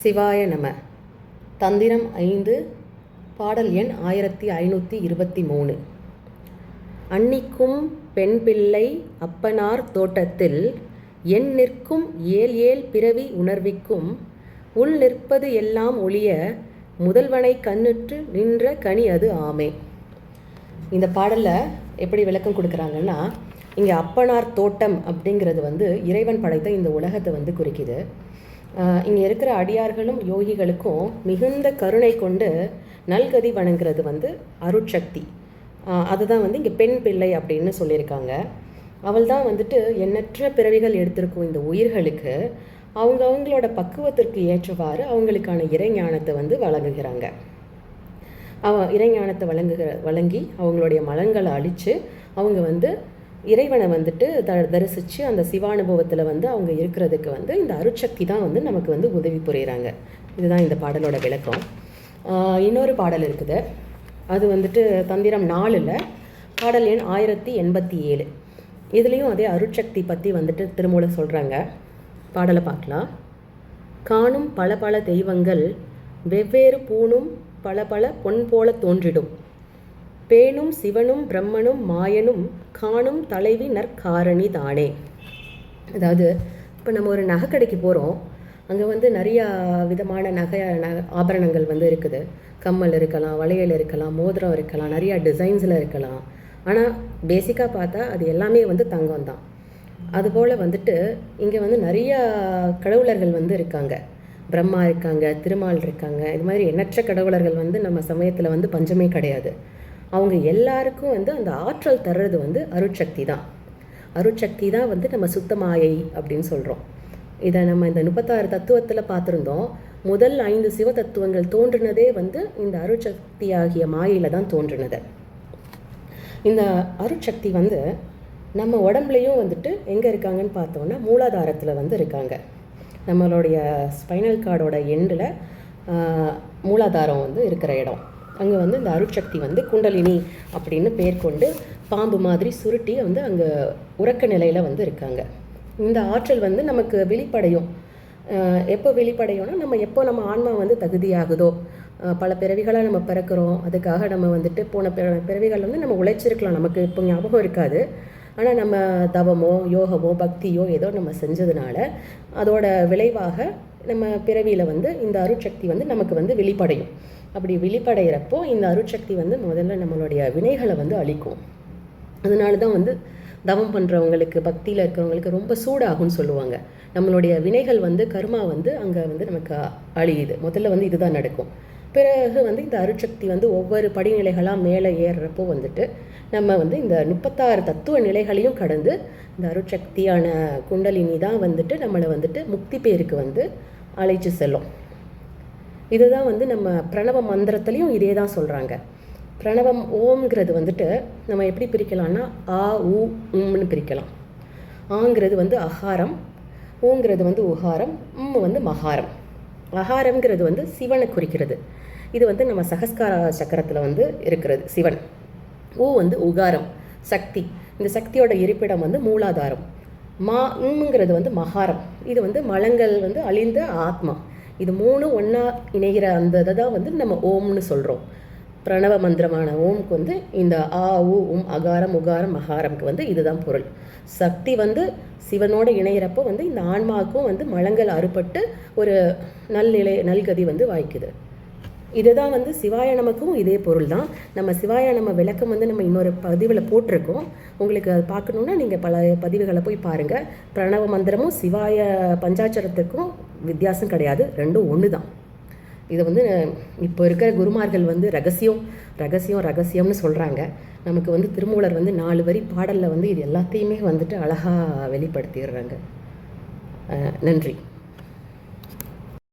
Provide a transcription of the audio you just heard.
சிவாய நம. தந்திரம் ஐந்து பாடல் எண் ஆயிரத்தி ஐநூற்றி இருபத்தி மூணு. அன்னிக்கும் பெண் பிள்ளை அப்பனார் தோட்டத்தில் என் நிற்கும் ஏல் ஏல் பிறவி உணர்விக்கும் உள் நிற்பது எல்லாம் ஒளிய முதல்வனை கண்ணுற்று நின்ற கனி அது ஆமே. இந்த பாடலில் எப்படி விளக்கம் கொடுக்குறாங்கன்னா இங்கே அப்பனார் தோட்டம் அப்படிங்கிறது வந்து இறைவன் படைத்த இந்த உலகத்தை வந்து குறிக்குது. இங்கே இருக்கிற அடியார்களும் யோகிகளுக்கும் மிகுந்த கருணை கொண்டு நல்கதி வணங்குறது வந்து அருட்சக்தி. அதுதான் வந்து இங்கே பெண் பிள்ளை அப்படின்னு சொல்லியிருக்காங்க. அவள் தான் வந்துட்டு எண்ணற்ற பிறவிகள் எடுத்திருக்கும் இந்த உயிர்களுக்கு அவங்க அவங்களோட பக்குவத்திற்கு ஏற்றவாறு அவங்களுக்கான இறைஞானத்தை வந்து வழங்குகிறாங்க. அவ இறைஞானத்தை வழங்குகிற வழங்கி அவங்களுடைய மலங்களை அழித்து அவங்க வந்து இறைவனை வந்துட்டு த தரிசித்து அந்த சிவானுபவத்தில் வந்து அவங்க இருக்கிறதுக்கு வந்து இந்த அருட்சக்தி தான் வந்து நமக்கு வந்து உதவி புரிகிறாங்க இதுதான் இந்த பாடலோட விளக்கம். இன்னொரு பாடல் இருக்குது. அது வந்துட்டு தந்திரம் நாலில் பாடல் எண் ஆயிரத்தி எண்பத்தி ஏழு. இதுலேயும் அதே அருட்சக்தி பற்றி வந்துட்டு திருமூல சொல்கிறாங்க பாடலை பார்க்கலாம். காணும் பல பல தெய்வங்கள் வெவ்வேறு பூணும் பல பல பொன் போல தோன்றிடும். பேணும் சிவனும் பிரம்மனும் மாயனும் காணும் தலைவி நற்காரணி தானே. அதாவது இப்போ நம்ம ஒரு நகை கடைக்கு போகிறோம் அங்கே வந்து நிறையா விதமான நகை ஆபரணங்கள் வந்து இருக்குது. கம்மல் இருக்கலாம் வளையல் இருக்கலாம் மோதிரம் இருக்கலாம் நிறையா டிசைன்ஸில் இருக்கலாம். ஆனால் பேசிக்காக பார்த்தா அது எல்லாமே வந்து தங்கம் தான். அதுபோல் வந்துட்டு இங்கே வந்து நிறையா கடவுளர்கள் வந்து இருக்காங்க. பிரம்மா இருக்காங்க திருமால் இருக்காங்க. இது மாதிரி எண்ணற்ற கடவுளர்கள் வந்து நம்ம சமயத்தில் வந்து பஞ்சமே கிடையாது. அவங்க எல்லாருக்கும் வந்து அந்த ஆற்றல் தர்றது வந்து அருட்சக்தி தான். அருட்சக்தி தான் வந்து நம்ம சுத்தமாயை அப்படின்னு சொல்கிறோம் இதை நம்ம இந்த முப்பத்தாறு தத்துவத்தில் பார்த்துருந்தோம். முதல் ஐந்து சிவ தத்துவங்கள் தோன்றினதே வந்து இந்த அருட்சக்தி ஆகிய மாயையில் தான் தோன்றினது. இந்த அருட்சக்தி வந்து நம்ம உடம்புலையும் வந்துட்டு எங்கே இருக்காங்கன்னு பார்த்தோன்னா மூலாதாரத்தில் வந்து இருக்காங்க. நம்மளுடைய ஸ்பைனல் கார்டோட எண்டில் மூலாதாரம் வந்து இருக்கிற இடம். அங்கே வந்து இந்த அருட்சக்தி வந்து குண்டலினி அப்படின்னு பேர் கொண்டு பாம்பு மாதிரி சுருட்டி வந்து அங்கே உறக்க நிலையில் வந்து இருக்காங்க. இந்த ஆற்றல் வந்து நமக்கு வெளிப்படையும் எப்போ வெளிப்படையும்னா நம்ம எப்போ நம்ம ஆன்மா வந்து தகுதியாகுதோ பல பிறவிகளாக நம்ம பிறக்கிறோம் அதுக்காக நம்ம வந்துட்டு போன பிற பிறவிகள் வந்து நம்ம உழைச்சிருக்கலாம் நமக்கு இப்போ ஞாபகம் இருக்காது. ஆனால் நம்ம தவமோ யோகமோ பக்தியோ ஏதோ நம்ம செஞ்சதுனால அதோட விளைவாக நம்ம பிறவியில் வந்து இந்த அருட்சக்தி வந்து நமக்கு வந்து வெளிப்படையும். அப்படி வெளிப்படைகிறப்போ இந்த அருட்சக்தி வந்து முதல்ல நம்மளுடைய வினைகளை வந்து அழிக்கும். அதனால தான் வந்து தவம் பண்ணுறவங்களுக்கு பக்தியில் இருக்கிறவங்களுக்கு ரொம்ப சூடாகும்னு சொல்லுவாங்க. நம்மளுடைய வினைகள் வந்து கர்மா வந்து அங்கே வந்து நமக்கு அழியுது. முதல்ல வந்து இதுதான் நடக்கும். பிறகு வந்து இந்த அருட்சக்தி வந்து ஒவ்வொரு படிநிலைகளாக மேலே ஏறுறப்போ வந்துட்டு நம்ம வந்து இந்த முப்பத்தாறு தத்துவ நிலைகளையும் கடந்து இந்த அருட்சக்தியான குண்டலினி தான் வந்துட்டு நம்மளை வந்துட்டு முக்தி பேருக்கு வந்து அழைச்சி செல்லும். இதுதான் வந்து நம்ம பிரணவ மந்திரத்துலேயும் இதே தான் சொல்கிறாங்க பிரணவம் ஓம்ங்கிறது வந்துட்டு நம்ம எப்படி பிரிக்கலாம்னா ஆ உ உம்னு பிரிக்கலாம். ஆங்கிறது வந்து அகாரம் ஊங்கிறது வந்து உகாரம் உம் வந்து மகாரம். அகாரம்ங்கிறது வந்து சிவனை குறிக்கிறது. இது வந்து நம்ம சகஸ்கார சக்கரத்தில் வந்து இருக்கிறது சிவன். ஊ வந்து உகாரம் சக்தி. இந்த சக்தியோட இருப்பிடம் வந்து மூலாதாரம். மா உம்ங்கிறது வந்து மகாரம். இது வந்து மலங்கள் வந்து அழிந்த ஆத்மா. இது மூணு ஒன்றா இணைகிற அந்த இதை தான் வந்து நம்ம ஓம்னு சொல்கிறோம் பிரணவ மந்திரமான ஓம்க்கு வந்து இந்த ஆ உ உம் அகாரம் உகாரம் மகாரம்க்கு வந்து இதுதான் பொருள். சக்தி வந்து சிவனோடு இணையிறப்போ வந்து இந்த ஆன்மாவுக்கும் வந்து மலங்கள் அறுபட்டு ஒரு நல்நிலை நல்கதி வந்து வாய்க்குது. இதுதான் வந்து சிவாய நமக்கும் இதே பொருள் தான் நம்ம சிவாய நம்ம விளக்கம் வந்து நம்ம இன்னொரு பதிவில் போட்டிருக்கோம். உங்களுக்கு அது பார்க்கணுன்னா நீங்கள் பல பதிவுகளை போய் பாருங்கள் பிரணவ மந்திரமும் சிவாய பஞ்சாட்சரத்துக்கும் வித்தியாசம் கிடையாது. ரெண்டும் ஒன்று தான் இதை வந்து இப்போ இருக்கிற குருமார்கள் வந்து ரகசியம் ரகசியம் ரகசியம்னு சொல்கிறாங்க நமக்கு வந்து திருமூலர் வந்து நாலு வரி பாடலில் வந்து இது எல்லாத்தையுமே வந்துட்டு அழகாக வெளிப்படுத்திடுறாங்க. நன்றி.